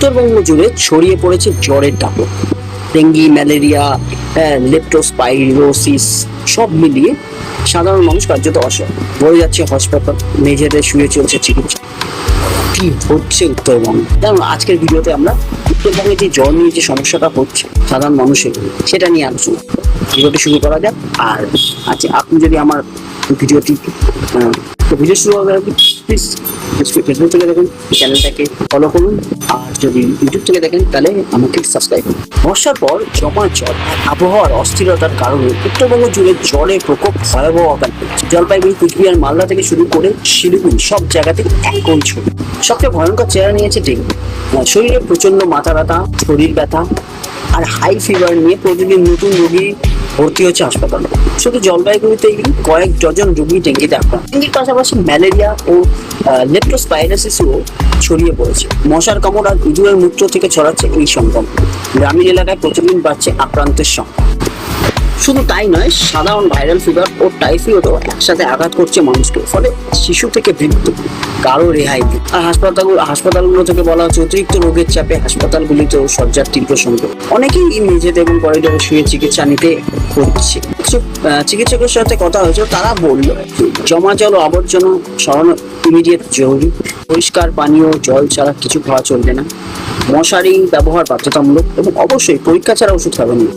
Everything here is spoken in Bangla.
উত্তরবঙ্গ জুড়ে ছড়িয়ে পড়েছে জ্বরের দাপট। ডেঙ্গি, ম্যালেরিয়া লেপ্টোস্পাইরোসিস সব মিলিয়ে সাধারণ মানুষ কার্যত অসহায়। বয়ে যাচ্ছে হাসপাতাল, মেঝেতে শুয়ে চলছে চিকিৎসা। কি হচ্ছে উত্তরবঙ্গে? কারণ আজকের ভিডিওতে আমরা উত্তরবঙ্গে যে জ্বর নিয়ে যে সমস্যাটা হচ্ছে সাধারণ মানুষের, সেটা নিয়ে আলোচনা। ভিডিওটি শুরু করা যাক। আর আচ্ছা আপনি যদি আমার ভিডিওটি তো ভিডিও শুরু হবে প্লিজ ফেসবুক থেকে দেখুন চ্যানেলটাকে ফলো করুন, আর যদি ইউটিউব থেকে দেখেন, তাহলে আমাকে সাবস্ক্রাইব করুন। বর্ষার পর জমা জল আবহাওয়ার অস্থিরতার কারণে উত্তরবঙ্গ জুড়ে জলের প্রকোপ ভয়াবহ আকার জলপাইগুড়ি, কুচবিহার, মালদা থেকে শুরু করে শিলিগুড়ি সব জায়গাতে একই ছবি। সবচেয়ে ভয়ঙ্কর চেহারা নিয়েছে ডেঙ্গু। শরীরে প্রচণ্ড মাথা ব্যথা শরীর ব্যথা আর হাই ফিভার নিয়ে প্রতিদিন নতুন রোগী ভর্তি হয়েছে হাসপাতাল। শুধু জলপাইগুড়িতেই কয়েক ডজন রুগী ডেঙ্গিতে আক্রান্ত। ডেঙ্গির পাশাপাশি ম্যালেরিয়া ও লেপ্টোস্পাইরাসিসও ছড়িয়ে পড়েছে। মশার কামড় আর ইঁদুরের মূত্র থেকে ছড়াচ্ছে এই সংক্রমণ। গ্রামীণ এলাকায় প্রতিদিন বাড়ছে আক্রান্তের সংখ্যা। শুধু তাই নয়, সাধারণ ভাইরাল ফিভার ও টাইফয়েডও একসাথে আঘাত করছে মানুষকে। ফলে শিশু থেকে বৃদ্ধ কারও রেহাই নেই। আর হাসপাতালগুলো হাসপাতালগুলো থেকে বলা হচ্ছে, অতিরিক্ত রোগের চাপে হাসপাতালগুলিতেও সজ্জার তীব্র সংকট। অনেকেই মেঝেতে এবং করিডোরে শুয়ে চিকিৎসা নিতে হচ্ছে কিছু চিকিৎসকের সাথে কথা হয়েছে তারা বলল, জমা জল ও আবর্জনা সরানো ইমিডিয়েট জরুরি। পরিষ্কার পানীয় জল ছাড়া কিছু খাওয়া চলবে না। মশারি ব্যবহার বাধ্যতামূলক এবং অবশ্যই পরীক্ষা ছাড়া ওষুধ খাবেন না।